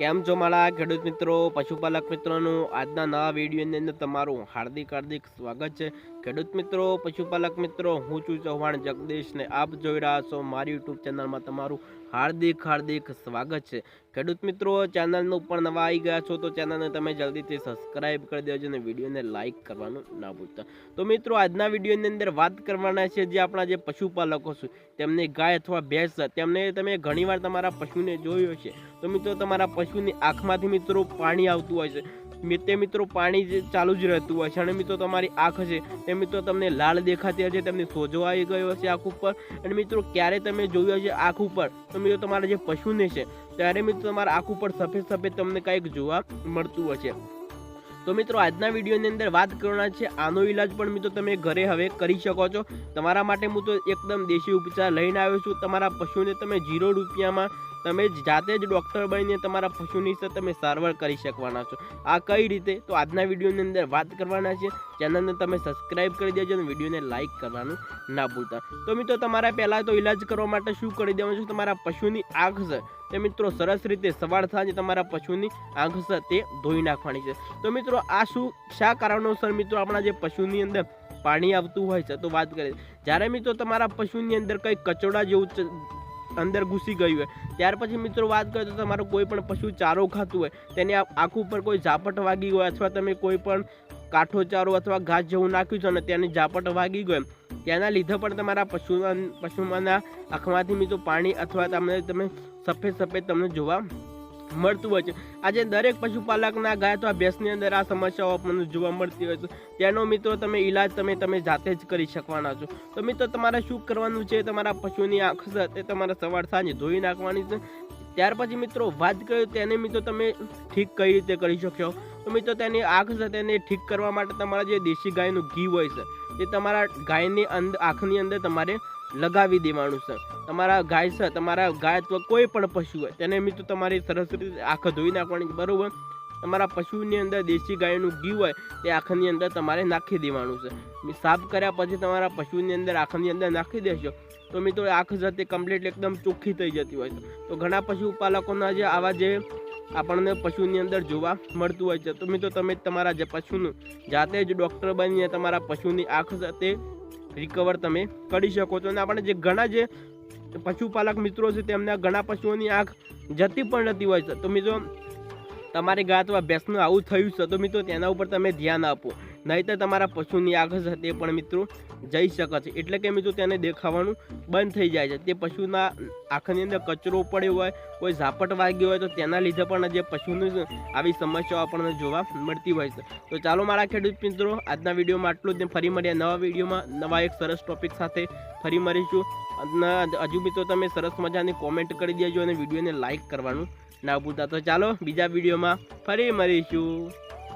કેમ છો મારા ખેડૂત મિત્રો, પશુપાલક મિત્રોનું? આજના નવા વિડીયોની અંદર તમારું હાર્દિક હાર્દિક સ્વાગત છે. ખેડૂત મિત્રો, પશુપાલક મિત્રો, હું છું ચૌહાણ જગદીશ ને આપ જોઈ રહ્યા છો મારી યુટ્યુબ ચેનલમાં તમારું હાર્દિક હાર્દિક સ્વાગત છે. ખેડૂત મિત્રો ચેનલનું ઉપર નવા આવી ગયા છો તો ચેનલને તમે જલ્દીથી સબસ્ક્રાઇબ કરી દેજો અને વિડીયોને લાઇક કરવાનું ના ભૂલતા. તો મિત્રો, આજના વિડીયોની અંદર વાત કરવાના છે જે આપણા જે પશુપાલકો છે, તેમને ગાય અથવા ભેંસ તેમને તમે ઘણીવાર તમારા પશુને જોયો છે તો મિત્રો, તમારા પશુની આંખમાંથી મિત્રો પાણી આવતું હોય છે. તે મિત્રો પાણી ચાલુ જ રહેતું હોય છે. અને મિત્રો તમારી આંખ છે, તે મિત્રો તમને લાલ દેખાતી હશે તમને સોજો આવી ગયો હશે આંખ ઉપર. અને મિત્રો ક્યારે તમે જોયું હશે આંખ ઉપર, તો મિત્રો તમારા જે પશુને છે, ત્યારે મિત્રો તમારા આંખ ઉપર સફેદ સફેદ તમને કંઈક જોવા મળતું હશે તો મિત્રો આજના વિડીયોની અંદર વાત કરવાના છે, આનો ઈલાજ પણ મિત્રો તમે ઘરે હવે કરી શકો છો. તમારા માટે હું તો એકદમ દેશી ઉપચાર લઈને આવ્યો છું. તમારા પશુને તમે જીરો રૂપિયામાં તમે જાતે જ ડૉક્ટર બનીને તમારા પશુની તમે સારવાર કરી શકવાના છો. આ કઈ રીતે? તો આજના વિડીયોની અંદર વાત કરવાના છે. ચેનલને તમે સબસ્ક્રાઇબ કરી દેજો અને વિડીયોને લાઇક કરવાનું ના ભૂલતા. તો મિત્રો, તમારે પહેલાં તો ઈલાજ કરવા માટે શું કરી દેવાનું છે? તમારા પશુની આંખ છે. તે મિત્રો, સરસ રીતે સવાર સાંજે તમારા પશુની આંખ છે તે ધોઈ નાખવાની છે. તો મિત્રો, આ શું, શા કારણોસર મિત્રો આપણા જે પશુની અંદર પાણી આવતું હોય છે? તો વાત કરીએ. જ્યારે મિત્રો તમારા પશુની અંદર કંઈ કચોડા જેવું અંદર ઘૂસી ગયું હોય. ત્યાર પછી મિત્રો વાત કરીએ તો તમારું કોઈ પણ પશુ ચારો ખાતું હોય, તેની આંખ ઉપર કોઈ ઝાપટ વાગી હોય અથવા તમે કોઈ પણ કાઠો ચારો અથવા ઘાસ જેવું નાખ્યું છે અને તેની ઝાપટ વાગી ગયો તેના લીધે પણ તમારા પશુ પશુમાંના આંખમાંથી મિત્રો પાણી અથવા તમને, તમે સફેદ સફેદ તમને જોવા મળતું હોય છે. આજે દરેક પશુપાલકના ગાય અથવા ભેંસની અંદર આ સમસ્યાઓ આપણને જોવા મળતી હોય છે. તેનો મિત્રો તમે ઈલાજ તમે તમે જાતે જ કરી શકવાના છો. તો મિત્રો તમારે શું કરવાનું છે? તમારા પશુની આંખ છે, તે તમારે સવાર સાંજે ધોઈ નાખવાની છે. ત્યાર પછી મિત્રો વાત કર્યું તેને મિત્રો તમે ઠીક કઈ રીતે કરી શકશો તો મિત્રો તેની આંખ છે, તેને ઠીક કરવા માટે તમારા જે દેશી ગાયનું ઘી હોય છે, તે તમારા ગાયની અંદર આંખની અંદર તમારે લગાવી દેવાનું છે તમારા ગાય છે તમારા ગાય અથવા કોઈ પણ પશુ હોય, તેને મિત્રો તમારી સરસ રીતે આંખ ધોઈ નાખવાની, બરાબર? તમારા પશુની અંદર દેશી ગાયનું ઘી હોય તે આંખની અંદર તમારે નાખી દેવાનું છે સાફ કર્યા પછી તમારા પશુની અંદર, આંખની અંદર નાખી દેશો, તો મિત્રો આંખ જતી કમ્પ્લીટ એકદમ ચોખ્ખી થઈ જતી હોય છે તો ઘણા પશુપાલકોના જે આવા જે આપણને પશુની અંદર જોવા મળતું હોય છે, તો મિત્રો તમે તમારા જે પશુનું જાતે જ ડૉક્ટર બનીને તમારા પશુની આંખ તે રિકવર તમે કરી શકો છો. અને આપણે જે ઘણા જે પશુપાલક મિત્રો છે, તેમના ઘણા પશુઓની આંખ જતી પણ નથી હોય છે. તો મિત્રો, તમારી ગાય અથવા ભેંસનું આવું થયું છે, તો મિત્રો, તેના ઉપર તમે ધ્યાન આપો. નહીંતર તમારા પશુની આગળ તે પણ મિત્રો જઈ શકે છે. એટલે કે મિત્રો તેને દેખાવાનું બંધ થઈ જાય છે. તે પશુના આંખની અંદર કચરો પડ્યો હોય, કોઈ ઝાપટ વાગ્યો હોય તો તેના લીધે પણ જે પશુની આવી સમસ્યાઓ આપણને જોવા મળતી હોય છે. તો ચાલો મારા ખેડૂત મિત્રો, આજના વિડીયોમાં આટલું જ ફરી મળ્યા નવા વિડીયોમાં નવા એક સરસ ટોપિક સાથે ફરી મળીશું. અને હજુ મિત્રો તમે સરસ મજાની કોમેન્ટ કરી દેજો અને વિડીયોને લાઇક કરવાનું ના ભૂલતા. તો ચાલો બીજા વિડીયોમાં ફરી મળીશું.